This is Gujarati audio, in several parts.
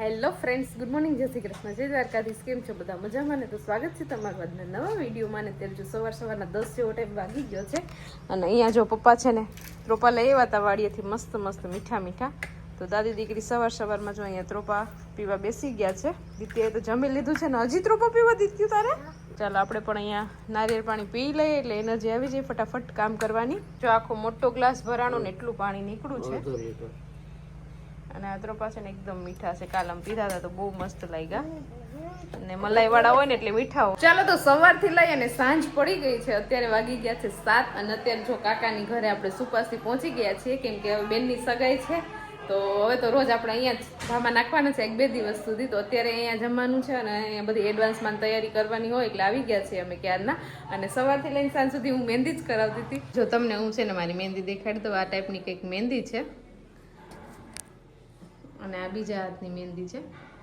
Hello friends, good morning. જય શ્રી કૃષ્ણ. જય દ્વારકાધીશ. કેમ છો બધા? મજામાં ને? તો સ્વાગત છે તમારા આજના નવા વિડીયોમાં ને ત્યારે જો સવાર સવારના દસ જેવો ટાઈમ વાગી ગયો છે અને અહીંયા જો પપ્પા છે ને ત્રોપા લઈ આવ્યા હતા વાડીએથી મસ્ત મસ્ત મીઠા મીઠા. તો દાદી દીકરી સવાર સવારમાં જો અહીંયા ત્રોપા પીવા બેસી ગયા છે. દીત્યાએ તો જમી લીધું છે ને? હજી ત્રોપા પીવા દીધું તારે? ચાલો આપણે પણ અહીંયા નારિયેળ પાણી પી લઈએ એટલે એનર્જી આવી જાય ફટાફટ કામ કરવાની. જો આખો મોટો ગ્લાસ ભરાણો ને એટલું પાણી નીકળ્યું છે. અને આ ત્રોપા છે ને એકદમ મીઠા છે. કાલ આમ પીધા હતા તો બહુ મસ્ત લાગ્યા. અને મલાઈ વાળા હોય ને એટલે મીઠા હોય. ચાલો તો સવારથી લઈ અને સાંજ પડી ગઈ છે. અત્યારે વાગી ગયા છે સાત અને અત્યારે જો કાકાની ઘરે આપણે સુપાસથી પહોંચી ગયા છીએ, કેમ કે હવે બેનની સગાઈ છે. તો હવે તો રોજ આપણે અહીંયા જ ધામા નાખવાના છે એક બે દિવસ સુધી. તો અત્યારે અહીંયા જમવાનું છે અને અહીંયા બધી એડવાન્સમાં તૈયારી કરવાની હોય એટલે આવી ગયા છીએ અમે ક્યારના. અને સવારથી લઈને સાંજ સુધી હું મહેંદી જ કરાવતી હતી. જો તમને હું છે ને મારી મહેંદી દેખાડી દઉં, આ ટાઈપની કંઈક મહેંદી છે. અને આ બીજા હાથની મહેંદી છે.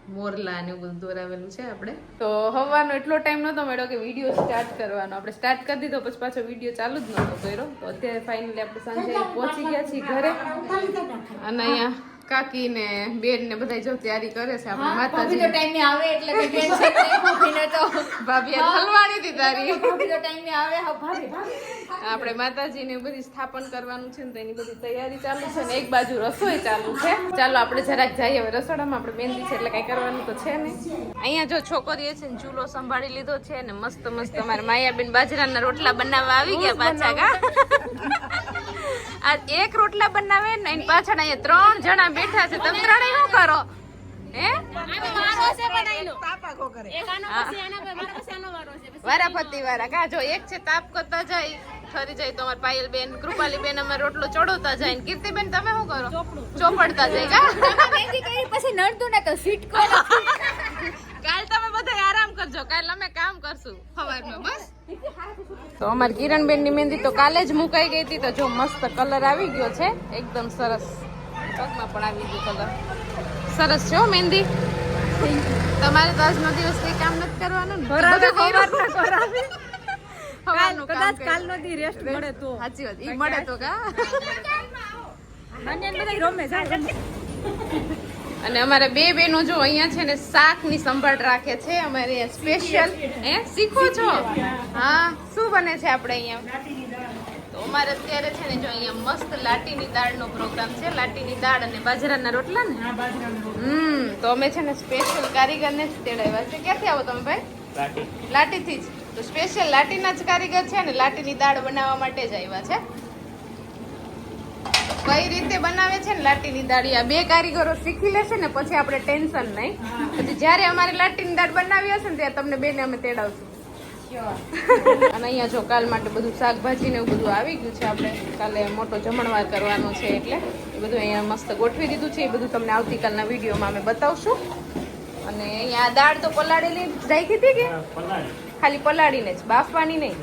મોરલા ને બધું દોરાવેલું છે આપણે. તો હવાનો એટલો ટાઈમ નહોતો મળ્યો કે વીડિયો સ્ટાર્ટ કરવાનો. આપણે સ્ટાર્ટ કરી દીધો, પછી પાછો વીડિયો ચાલુ જ નહોતો કર્યો. તો અત્યારે ફાઇનલી આપણે સાંજે પહોંચી ગયા છીએ ઘરે. અને અહીંયા કાકી ને બેન ને બધા જો તૈયારી કરે છે આપણે માતાજી. ને આવે એટલે કઈ ટેન્શન નહીં ભાભીને તો ભાભી આ હલવાણી હતી તારી. ભાભી તો ને આવે હા ભાભી ભાભી. આપણે માતાજીને બધી સ્થાપન કરવાનું છે ને તો એની બધી તૈયારી ચાલુ છે ને એક બાજુ રસોઈ ચાલુ છે. ચાલો આપણે જરાક જઈએ હવે રસોડામાં આપણે મહેંદી છે એટલે કઈ કરવાનું તો છે નહીં. અહીંયા જો છોકરીએ છે ને ચૂલો સંભાળી લીધો છે ને મસ્ત મસ્ત અમારે માયાબેન બાજરાના રોટલા બનાવવા આવી ગયા પાછા કા? આ એક રોટલા બનાવે ને એની પાછળ અહીંયા ત્રણ જણા બેઠા છે. તમે ત્રણેય શું કરો? હે? વારા કા જો એક છે તાપ કરતા જાય ઠરી જાય તો અમાર પાયલ બેન કૃપાલી બેન અમે રોટલો ચડવતા જાય ને કીર્તિ બેન તમે શું કરો? ચોપડતા જાય કા પછી નડતું ને તો સીટ કરો કાલ તમે બધા આરામ કરજો. કાલ અમે કામ કરશું. સવારમાં બસ. તો અમારે કિરણબેનની મહેંદી તો કાલે જ મુકાઈ ગઈ હતી તો જો મસ્ત કલર આવી ગયો છે. એકદમ સરસ. પગમાં પણ આવી ગયો કલર સરસ છે મહેંદી. તમારે તો આજનો દિવસ કઈ કામ નથી કરવાનું ને? કદાચ દી રેસ્ટ મળે તો. સાચી વાત. ઈ મળે તો કા? મને બધા રમે જાય અને અમારે બે બેનો જો અહીંયા છે ને શાકની સંભાળ રાખે છે. અમારે સ્પેશિયલ હે શીખો છો? હા શું બને છે આપણે અહીંયા? તો અમારે અત્યારે છે ને જો અહીંયા મસ્ત લાટીની દાળનો પ્રોગ્રામ છે. લાટીની દાળ અને બાજરાના રોટલા ને? હમ તો અમે છે ને સ્પેશિયલ કારીગરને જ તેડાવ્યા છે. ક્યાંથી આવો તમે ભાઈ? લાટીથી જ. તો સ્પેશિયલ લાટીના જ કારીગર છે ને લાટીની દાળ બનાવવા માટે જ આવ્યા છે. કઈ રીતે બનાવે છે ને લાટીની દાળ? આ બે કારીગરો શીખી લેશે ને પછી આપણે ટેન્શન નહીં. પછી જ્યારે અમારે લાટીની દાળ બનાવી હશે ને ત્યારે તમને બેને અમે તેડાવશું. અને અહીંયા જો કાલ માટે બધું શાકભાજી ને એવું બધું આવી ગયું છે આપણે. કાલે મોટો જમણવાર કરવાનો છે એટલે એ બધું અહીંયા મસ્ત ગોઠવી દીધું છે. એ બધું તમને આવતીકાલના વિડીયોમાં અમે બતાવશું. અને અહીંયા દાળ તો પલાળેલી રાખી હતી કે? ખાલી પલાળીને જ બાફવાની નહીં?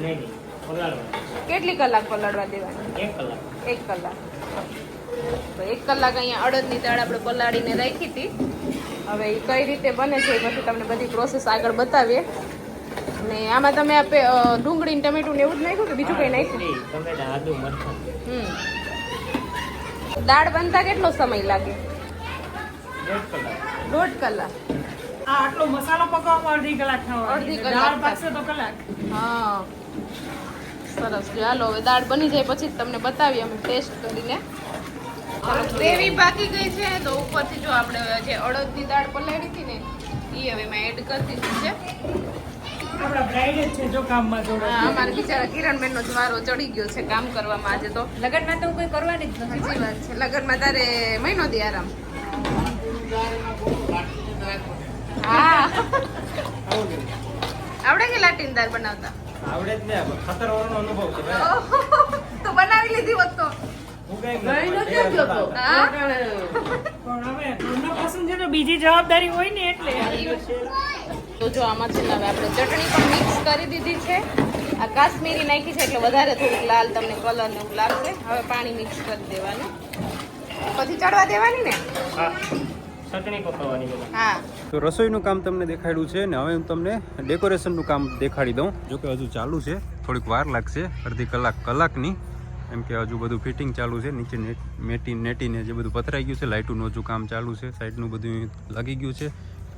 કેટલી કલાક પલાળવા દેવાની? એક કલાક. તો એક કલાક અહીંયા અડદની દાળ આપણે પલાળીને રાખી હતી. હવે એ કઈ રીતે બને છે એ પછી તમને બધી પ્રોસેસ આગળ બતાવીએ. અને આમાં તમે આપે ડુંગળી ટમેટું ને એવું જ નાખ્યું કે બીજું કઈ નાખ્યું? હમ. દાળ બનતા કેટલો સમય લાગે? દોઢ કલાક. આ આટલો મસાલો પકાવવામાં અડધી કલાક અડધી કલાક તો કલાક. હા. સરસ. જો હાલો હવે દાળ બની જાય પછી તમને બતાવીએ અમે ટેસ્ટ કરીને. ગ્રેવી પાકી ગઈ છે તો ઉપરથી જો આપણે જે અડદની દાળ પલાળી હતી ને એ હવે મેં એડ કરી દીધી છે. આપણા બ્રાઇડ જ છે જો કામમાં જોડે હા, અમારા બિચારા કિરણબેન નો જ વારો ચડી ગયો છે કામ કરવામાં આજે તો. લગનમાં તો કોઈ કરવાની જ નથી. સાચી વાત છે. લગનમાં તારે મહિનો દી આરામ. હા. આવડે કે લાટીન દાળ બનાવતા? આવડે જ ને ખતર વાળો અનુભવ છે તો બનાવી લીધી હોત. તો બીજી જવાબદારી હોય ને એટલે. તો જો આમાં છે ને હવે આપણે ચટણી પણ મિક્સ કરી દીધી છે. આ કાશ્મીરી નાખી છે એટલે વધારે થોડીક લાલ તમને કલર ને એવું લાગશે. હવે પાણી મિક્સ કરી દેવાનું. પછી ચડવા દેવાની ને? હા. ચટણી પકવવાની બધા હા. તો રસોઈનું કામ તમને દેખાડ્યું છે ને હવે હું તમને ડેકોરેશનનું કામ દેખાડી દઉં. જો કે હજુ ચાલુ છે થોડીક વાર લાગશે અડધી કલાક કલાકની. એમ કે હજુ બધું ફિટિંગ ચાલુ છે નીચે નેટ મેટી નેટીને જે બધું પથરાઈ ગયું છે લાઇટનું હજુ કામ ચાલુ છે સાઈડનું બધું લાગી ગયું છે.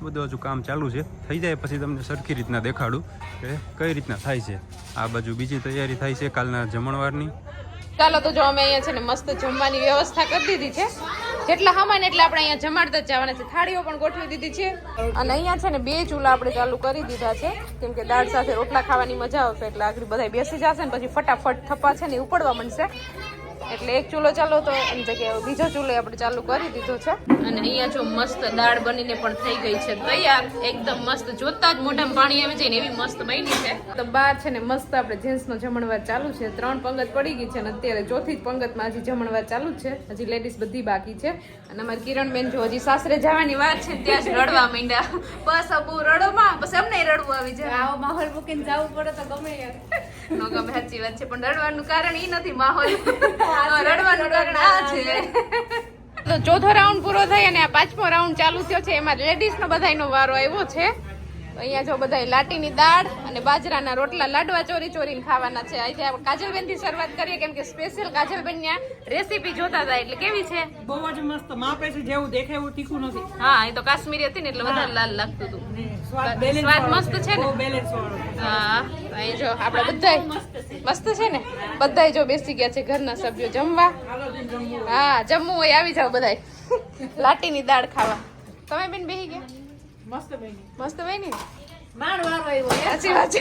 બધું હજુ કામ ચાલુ છે. થઈ જાય પછી તમને સરખી રીતના દેખાડું કે કઈ રીતના થાય છે. આ બાજુ બીજી તૈયારી થાય છે કાલના જમણવારની. ચાલો તો જો અમે અહીંયા છે ને મસ્ત જમવાની વ્યવસ્થા કરી દીધી છે. જેટલા સામાન એટલે આપણે અહીંયા જમાડતા જ જવાના છે. થાળીઓ પણ ગોઠવી દીધી છે. અને અહીંયા છે ને બે ચૂલા આપણે ચાલુ કરી દીધા છે. કેમ કે દાળ સાથે રોટલા ખાવાની મજા આવશે એટલે આગળ બધા બેસી જશે ને પછી ફટાફટ થપ્પા છે ને ઉપડવા માંડશે. એટલે એક ચૂલો ચાલો તો એમ જગ્યાએ બીજો ચૂલો આપણે ચાલુ કરી દીધો છે. અને અહીંયા જો મસ્ત દાળ બનીને પણ થઈ ગઈ છે તૈયાર. એકદમ મસ્ત જોતા જ મોઢામાં પાણી આવી જાય ને એવી મસ્ત બની છે. તો બાર છે ને મસ્ત આપણે જેન્ટ્સનો જમણવાર ચાલુ છે. ત્રણ પંગત પડી ગઈ છે અને અત્યારે ચોથી જ પંગતમાં હજી જમણવાર ચાલુ છે. હજી લેડીઝ બધી બાકી છે. અને અમારી કિરણબેન જો હજી સાસરે જવાની વાત છે ત્યાં જ રડવા માંડ્યા. બસ અબુ રડો માં બસ એમને રડવું આવી જાય. આવો માહોલ મૂકીને જવું પડે તો ગમે યાર નો ગમે સાચી વાત છે. પણ રડવાનું કારણ એ નથી માહોલ. રડવાનું કારણ આ છે. તો ચોથો રાઉન્ડ પૂરો થઈ અને આ પાંચમો રાઉન્ડ ચાલુ થયો છે. એમાં લેડીઝ નો બધાયનો વારો આવ્યો છે. અહીંયા જો બધા લાટીની દાળ અને બાજરાના રોટલા લાડવા ચોરી ચોરીને ખાવાના છે. આજે આપણે કાજલબેનથી શરૂઆત કરીએ કેમ કે સ્પેશિયલ કાજલબેનની રેસીપી જોતા હતા એટલે કેવી છે? બહુ જ મસ્ત માપે છે જેવું દેખે એવું તીખું નથી. હા એ તો કાશ્મીરી હતી ને એટલે વધારે લાલ લાગતું હતું. સ્વાદ મસ્ત છે ને? હા અહીં જો આપણે બધાય મસ્ત છે. ને? બધાય જો બેસી ગયા છે ઘરના સભ્યો જમવું. હા જમવું હોય આવી જાવ બધાય. લાટીની દાળ ખાવા. તમે બેન બેસી ગયા? મસ્ત બની. મસ્ત બની? સાચી વાત છે.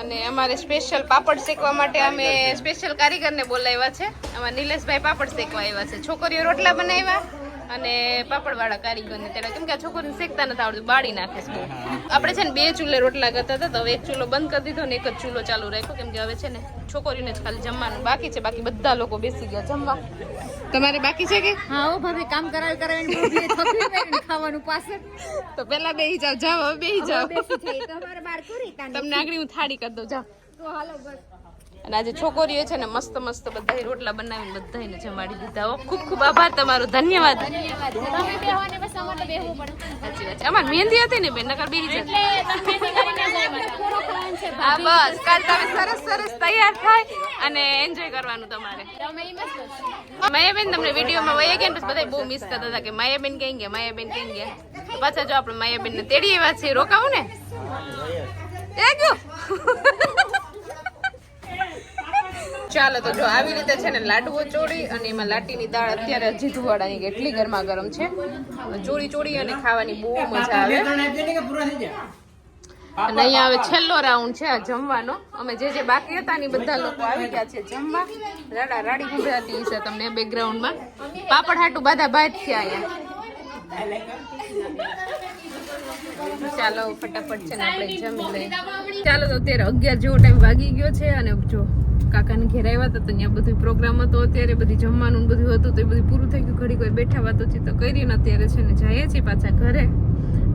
અને અમારે સ્પેશિયલ પાપડ શેકવા માટે અમે સ્પેશિયલ કારીગરને બોલાવ્યા છે. અમારા નિલેશભાઈ પાપડ શેકવા આવ્યા છે. છોકરીઓ રોટલા બનાવ્યા? અને પાપડવાળા કારીગરને ત્યારે કેમ કે આ છોકરીને શેકતા નથી આવડતું બાળી નાખે છે. આપણે છે ને બે ચૂલે રોટલા કરતા હતા તો હવે એક ચૂલો બંધ કરી દીધો ને એક જ ચૂલો ચાલુ રાખ્યો. કેમ કે હવે છે ને છોકરીઓને જ ખાલી જમવાનું બાકી છે બાકી બધા લોકો બેસી ગયા જમવા. તમારે બાકી છે કે? હા ઓ ભાભી કામ કરાવી કરાવીને ખાવાનું પાસે તો પેલા બેહી જાવ જાવ હવે બેહી જાવ તમારે બાર કરી તમને આગળ હું થાળી કરી દઉં જાવ તો હાલો બસ. અને આજે છોકરીઓ છે ને મસ્ત મસ્ત બધા રોટલા બનાવીને બધાને જમાડી દીધા હો. ખૂબ ખૂબ આભાર તમારો. ધન્યવાદ. સાચી વાત છે. અમાર મહેંદી હતી ને બેન? નકર બેહી જાય હા બસ. કાલ તમે સરસ સરસ તૈયાર થાય અને એન્જોય કરવાનું તમારે. માયાબેન તમને વિડીયોમાં વયા ગયા ને પછી બધા બહુ મિસ કરતા હતા કે માયાબેન કઈ ગયા? માયાબેન કઈ ગયા? પાછા જો આપણે માયાબેન ને તેડી એવા છે રોકાવું ને. એ ગયો ચાલો તો જો આવી રીતે છે ને લાડુઓ ચોળી અને એમાં લાટીની દાળ અત્યારે હજી ધુવાડાની કેટલી ગરમા ગરમ છે. ચોળી ચોળી અને ખાવાની બહુ મજા આવે. અને અહીંયા હવે છેલ્લો રાઉન્ડ છે આ જમવાનો. અમે જે જે બાકી હતા ને બધા લોકો આવી ગયા છે જમવા. રાડા રાડી ગુજરાતી છે તમને બેકગ્રાઉન્ડમાં પાપડ હાટું બધા બાદ થયા અહીંયા. ચાલો ફટાફટ છે ને આપણે જમી લઈએ. ચાલો તો અત્યારે અગિયાર જેવો ટાઈમ વાગી ગયો છે અને જો કાકાને ઘેર આવ્યા હતા તો ત્યાં બધું પ્રોગ્રામ હતો અત્યારે, બધી જમવાનું બધું હતું તો એ બધું પૂરું થઈ ગયું. ઘડી કોઈ બેઠા વાતોચીત કરીને અત્યારે છે ને જઈએ છીએ પાછા ઘરે.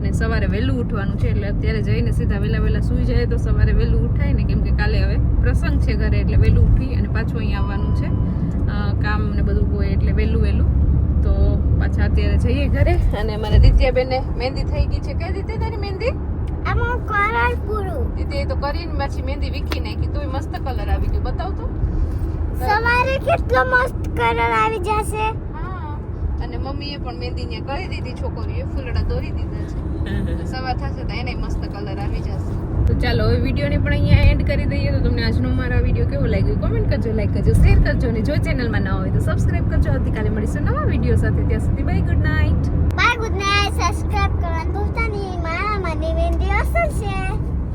ને સવારે વહેલું ઉઠવાનું છે એટલે અત્યારે જઈને સીધા વહેલા વહેલા સૂઈ જાય તો સવારે વહેલું ઉઠાય ને કેમ કે કાલે હવે પ્રસંગ છે ઘરે એટલે વહેલું ઉઠી અને પાછું અહીંયા આવવાનું છે. કામ ને બધું હોય એટલે વહેલું વહેલું. તો પાછા અત્યારે જઈએ ઘરે. અને મારે દિત્યાબેનને મહેંદી થઈ ગઈ છે. કઈ રીતે તારી મહેંદી? આમાં કલર પૂરો. દીદી એ તો કરીને પછી મહેંદી વીખી નાખી. તોય મસ્ત કલર આવી ગયો. બતાવ તો. સવારે કેટલો મસ્ત કલર આવી જશે? હા. અને મમ્મીએ પણ મહેંદી ત્યાં કરી દીધી છોકરીએ ફૂલડા દોરી દીધા છે. સવાર થશે તો એને મસ્ત કલર આવી જશે. તો ચાલો હવે વિડીયોને પણ અહીંયા એન્ડ કરી દઈએ. તો તમને આજનો મારો વીડિયો કેવો લાગ્યો કોમેન્ટ કરજો લાઈક કરજો શેર કરજો. અને જો ચેનલમાં ન હોય તો સબસ્ક્રાઇબ કરજો. આવતીકાલે મળીશું નવા વીડિયો સાથે. ત્યાં સુધી bye good night good night subscribe કરવાનું ભૂલતા નહીં મારા મને વેન્ડી છે